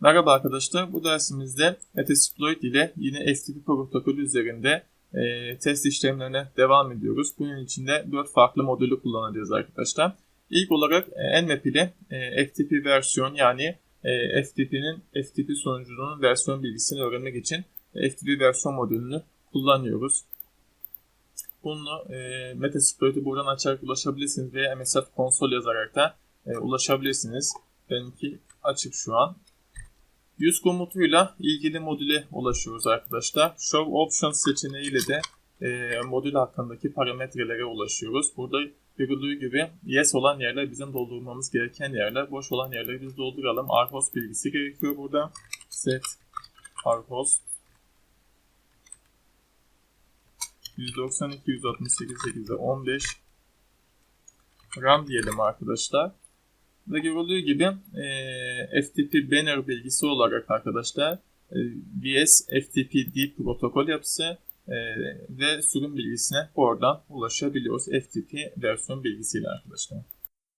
Merhaba arkadaşlar, bu dersimizde Metasploit ile yine FTP protokolü üzerinde e, test işlemlerine devam ediyoruz. Bunun için de 4 farklı modülü kullanacağız arkadaşlar. İlk olarak e, Nmap ile e, FTP versiyon yani e, FTP'nin FTP sunucunun versiyon bilgisini öğrenmek için e, FTP versiyon modülünü kullanıyoruz. Bunu e, Metasploit'i buradan açarak ulaşabilirsiniz veya MSF konsol yazarak da e, ulaşabilirsiniz. Benimki açık şu an. Use komutuyla ilgili modüle ulaşıyoruz arkadaşlar. Show Options seçeneğiyle de e, modül hakkındaki parametrelere ulaşıyoruz. Burada görüldüğü gibi yes olan yerler bizim doldurmamız gereken yerler. Boş olan yerleri biz dolduralım. Rhost bilgisi gerekiyor burada. Set rhost 192 168 8'e 15 RAM diyelim arkadaşlar. Görüldüğü gibi e, FTP banner bilgisi olarak arkadaşlar e, VS FTP protokol yapısı e, ve sürüm bilgisine oradan ulaşabiliyoruz FTP versiyon bilgisiyle arkadaşlar.